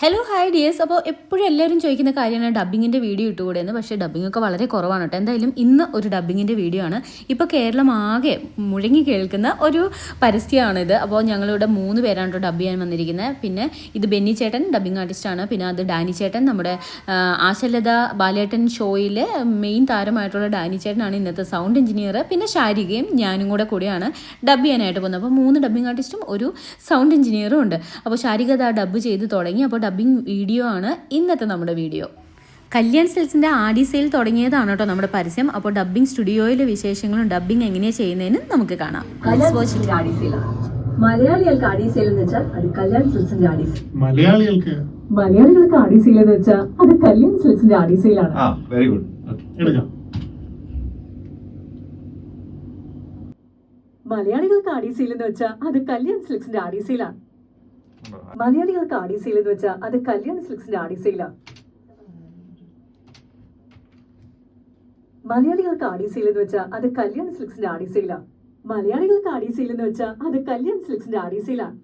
Hello hi dears അപ്പോൾ എപ്പോഴും എല്ലാവരും ചോദിക്കുന്ന കാര്യമാണ് ഡബ്ബിങ്ങിന്റെ വീഡിയോ ഇട്ടുകൂടെ എന്ന്. പക്ഷേ ഡബ്ബിംഗ് ഒക്കെ വളരെ കുറവാണ് കേട്ടോ. എന്തായാലും ഇന്ന് ഒരു ഡബ്ബിങ്ങിന്റെ വീഡിയോ ആണ്. ഇപ്പോൾ കേരളം ആകെ മുഴങ്ങി കേൾക്കുന്ന ഒരു പരസ്യമാണിത് അപ്പോൾ ഞങ്ങളിവിടെ മൂന്ന് പേരാണ് കേട്ടോ ഡബ് ചെയ്യാൻ വന്നിരിക്കുന്നത്. പിന്നെ ഇത് ബെന്നി ചേട്ടൻ ഡബ്ബിംഗ് ആർട്ടിസ്റ്റാണ് പിന്നെ അത് ഡാനി ചേട്ടൻ നമ്മുടെ ആശലത ബാലേട്ടൻ ഷോയിലെ മെയിൻ താരമായിട്ടുള്ള ഡാനി ചേട്ടനാണ് ഇന്നത്തെ സൗണ്ട് എഞ്ചിനീയർ പിന്നെ ശാരികയും ഞാനും കൂടെ കൂടിയാണ് ഡബ് ചെയ്യാനായിട്ട് പോകുന്നത്. അപ്പോൾ മൂന്ന് ഡബ്ബിംഗ് ആർട്ടിസ്റ്റും ഒരു സൗണ്ട് എഞ്ചിനീയറും ഉണ്ട്. അപ്പോൾ ശാരിക ഡബ് ചെയ്ത് തുടങ്ങി. അപ്പോൾ ഡബ്ബിംഗ് വീഡിയോ ആണ് ഇന്നത്തെ നമ്മുടെ വീഡിയോ കല്യാൺ സെൽസിന്റെ ആഡി സെയിൽ തുടങ്ങിയതാണ് കേട്ടോ നമ്മുടെ പരസ്യം. അപ്പോൾ ഡബ്ബിംഗ് സ്റ്റുഡിയോയിലെ വിശേഷങ്ങളും ഡബ്ബിംഗ് എങ്ങനെയാണ് ചെയ്യുന്നതെന്ന് നമുക്ക് കാണാം. മലയാളികൾക്ക് ആഡി സെയിൽ എന്ന് വെച്ചാൽ അത് കല്യാൺ സിൽസിന്റെ സെയിൽ മലയാളികൾക്ക്? മലയാളികൾക്ക് ആഡീസയിൽ എന്ന് വെച്ചാൽ അത് കല്യാൺ സിൽസിന്റെ സെയിൽ ആ വെരി ഗുഡ് മലയാളികൾക്ക് ആഡി സെയിൽ എന്ന് വെച്ചാൽ അത് കല്യാൺ സിൽക്സിന്റെ ആഡീസയിലാണ് മലയാളികൾക്ക് ആഡീസയിൽ എന്ന് വെച്ചാൽ അത് കല്യാണ സിൽക്സിന്റെ ആഡീസയിലാണ് മലയാളികൾക്ക് ആഡീസയിൽ എന്ന് വെച്ചാൽ അത് കല്യാണ സിൽക്സിന്റെ ആഡീസയിലാണ് മലയാളികൾക്ക് ആഡീസയിൽ എന്ന് വെച്ചാൽ അത് കല്യാണ സിൽക്സിന്റെ ആഡീസയിലാണ്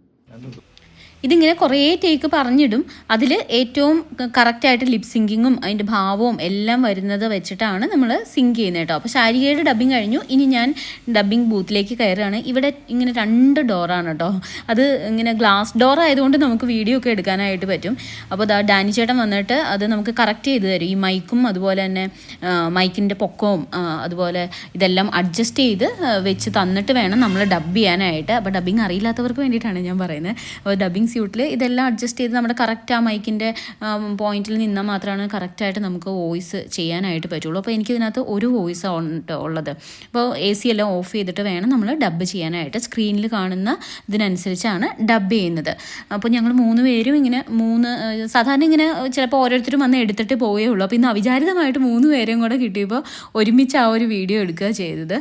ഇതിങ്ങനെ കുറേ ടേക്ക് പറഞ്ഞിടും. അതിൽ ഏറ്റവും കറക്റ്റായിട്ട് ലിപ് സിങ്കിങ്ങും അതിന്റെ ഭാവവും എല്ലാം വരുന്നത് വെച്ചിട്ടാണ് നമ്മൾ സിങ്ക് ചെയ്യുന്നത് കേട്ടോ. അപ്പോൾ ശാരികയുടെ ഡബ്ബിങ് കഴിഞ്ഞു. ഇനി ഞാൻ ഡബ്ബിംഗ് ബൂത്തിലേക്ക് കയറുകയാണ്. ഇവിടെ ഇങ്ങനെ രണ്ട് ഡോറാണ് കേട്ടോ. അത് ഇങ്ങനെ ഗ്ലാസ് ഡോർ ആയതുകൊണ്ട് നമുക്ക് വീഡിയോ ഒക്കെ എടുക്കാനായിട്ട് പറ്റും. അപ്പോൾ ദാ ഡാനി ചേട്ടൻ വന്നിട്ട് അത് നമുക്ക് കറക്റ്റ് ചെയ്ത് തരും. ഈ മൈക്കും അതുപോലെ തന്നെ മൈക്കിന്റെ പൊക്കവും അതുപോലെ ഇതെല്ലാം അഡ്ജസ്റ്റ് ചെയ്ത് വെച്ച് തന്നിട്ട് വേണം നമ്മൾ ഡബ് ചെയ്യാനായിട്ട്. അപ്പോൾ ഡബ്ബിങ് അറിയില്ലാത്തവർക്ക് വേണ്ടിയിട്ടാണ് ഞാൻ പറയുന്നത്. അപ്പോൾ ഡബ്ബിംഗ് സ്യൂട്ടിൽ ഇതെല്ലാം അഡ്ജസ്റ്റ് ചെയ്ത് നമ്മുടെ കറക്റ്റ് ആ മൈക്കിന്റെ പോയിന്റിൽ നിന്നാൽ മാത്രമാണ് കറക്റ്റായിട്ട് നമുക്ക് വോയിസ് ചെയ്യാനായിട്ട് പറ്റുള്ളൂ. അപ്പോൾ എനിക്കിതിനകത്ത് ഒരു വോയിസ് ഉള്ളത്. അപ്പോൾ എ സി എല്ലാം ഓഫ് ചെയ്തിട്ട് വേണം നമ്മൾ ഡബ് ചെയ്യാനായിട്ട്. സ്ക്രീനിൽ കാണുന്ന ഇതിനനുസരിച്ചാണ് ഡബ് ചെയ്യുന്നത്. അപ്പോൾ ഞങ്ങൾ മൂന്ന് പേരും ഇങ്ങനെ മൂന്ന് സാധാരണ ഇങ്ങനെ ചിലപ്പോൾ ഓരോരുത്തരും വന്ന് എടുത്തിട്ട് പോയേ ഉള്ളൂ. അപ്പോൾ ഇന്ന് അവിചാരിതമായിട്ട് മൂന്ന് പേരെയും കൂടെ കിട്ടിയപ്പോൾ ഒരുമിച്ച് ആ ഒരു വീഡിയോ എടുക്കുക ചെയ്തത്.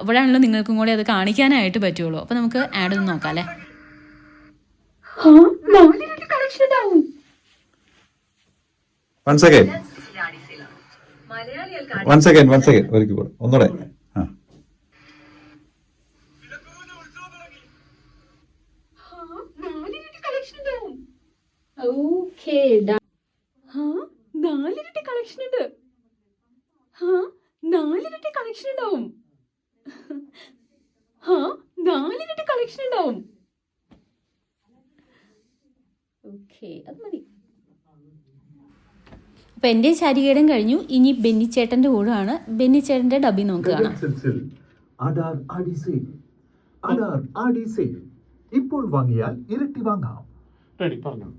അപ്പോഴാണല്ലോ നിങ്ങൾക്കും കൂടെ അത് കാണിക്കാനായിട്ട് പറ്റുള്ളൂ. അപ്പോൾ നമുക്ക് ആഡ് ഒന്ന് നോക്കാം അല്ലേ? One second one second one second ഒരിക്കൽ കൂടെ. ഒന്നുകൂടെ നാലിരട്ടി കളക്ഷൻ ഉണ്ട്. നാലിരട്ടി കളക്ഷൻ ഉണ്ടാവും. നാലിരട്ടി കളക്ഷൻ ഉണ്ടാവും. ഓക്കെ അത് മതി. അപ്പോൾ എന്റെ ശാരികേടം കഴിഞ്ഞു. ഇനി ബെന്നിച്ചേട്ടന്റെ കൂടെയാണ്. ബെന്നിച്ചേട്ടന്റെ ഡബി അഡാർ ഇപ്പോൾ വാങ്ങിയാൽ ഇരട്ടി വാങ്ങാം. റെഡി പറഞ്ഞു.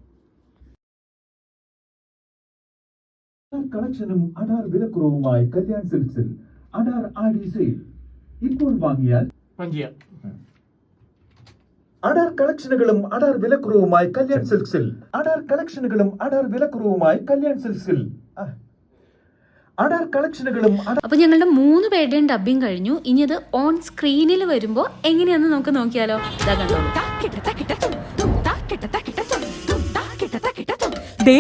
കളക്ഷനും അഡാർ വിലക്കുറവുമായി കല്യാൺ സിൽക്സിൽ അഡാർ ആഡി സെയിൽ ഇപ്പോൾ വാങ്ങിയാൽ പഞ്ചിയ അഡാർ കളക്ഷനുകളും അഡാർ വിലക്കുറവുമായി കല്യാൺ സിൽക്സിൽ അഡാർ കളക്ഷനുകളും അഡാർ വിലക്കുറവുമായി കല്യാൺ സിൽക്സിൽ അപ്പൊ കളക്ഷനുകളും അപ്പോൾ ഞങ്ങളുടെ മൂന്ന് പേരുടെയും ഡബ്ബിങ് കഴിഞ്ഞു. ഇനി അത് ഓൺ സ്ക്രീനിൽ വരുമ്പോൾ എങ്ങനെയാണെന്ന് നമുക്ക് നോക്കിയാലോ. ഇതാ കണ്ടോളൂ ദേ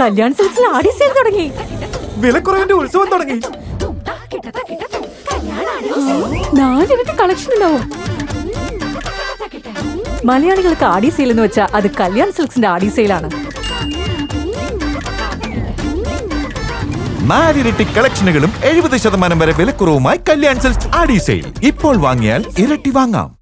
കല്യാൺ സിൽക്സിൽ ആടി സെയിൽ തുടങ്ങി. വിലക്കുറവിന്റെ ഉത്സവം തുടങ്ങി. നാലിരട്ടി കളക്ഷൻ ഉണ്ടാവും. മലയാളികൾക്ക് ആഡി സെയിൽ എന്ന് വെച്ചാൽ അത് കല്യാൺ സിൽക്സിന്റെ ആഡി സെയിലാണ് നാലിരട്ടി കളക്ഷനുകളും എഴുപത് ശതമാനം വരെ വിലക്കുറവുമായി കല്യാൺ സിൽക്സ് ആഡി സെയിൽ ഇപ്പോൾ വാങ്ങിയാൽ ഇരട്ടി വാങ്ങാം.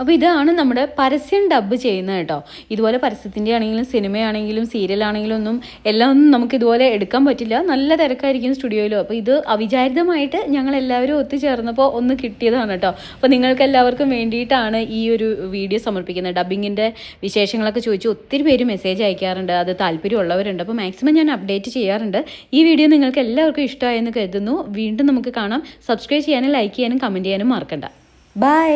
അപ്പോൾ ഇതാണ് നമ്മുടെ പരസ്യം ഡബ്ബ് ചെയ്യുന്നത് കേട്ടോ. ഇതുപോലെ പരസ്യത്തിന്റെ ആണെങ്കിലും സിനിമയാണെങ്കിലും സീരിയലാണെങ്കിലും ഒന്നും എല്ലാം ഒന്നും നമുക്ക് ഇതുപോലെ എടുക്കാൻ പറ്റില്ല. നല്ല തിരക്കായിരിക്കും സ്റ്റുഡിയോയിലും. അപ്പോൾ ഇത് അവിചാരിതമായിട്ട് ഞങ്ങൾ എല്ലാവരും ഒത്തുചേർന്നപ്പോൾ ഒന്ന് കിട്ടിയതാണ് കേട്ടോ. അപ്പോൾ നിങ്ങൾക്ക് എല്ലാവർക്കും വേണ്ടിയിട്ടാണ് ഈ ഒരു വീഡിയോ സമർപ്പിക്കുന്നത്. ഡബ്ബിങ്ങിന്റെ വിശേഷങ്ങളൊക്കെ ചോദിച്ച് ഒത്തിരി പേര് മെസ്സേജ് അയക്കാറുണ്ട്. അത് താല്പര്യമുള്ളവരുണ്ട്. അപ്പോൾ മാക്സിമം ഞാൻ അപ്ഡേറ്റ് ചെയ്യാറുണ്ട്. ഈ വീഡിയോ നിങ്ങൾക്ക് എല്ലാവർക്കും ഇഷ്ടമായെന്ന് കരുതുന്നു. വീണ്ടും നമുക്ക് കാണാം. സബ്സ്ക്രൈബ് ചെയ്യാനും ലൈക്ക് ചെയ്യാനും കമന്റ് ചെയ്യാനും മറക്കണ്ട. ബൈ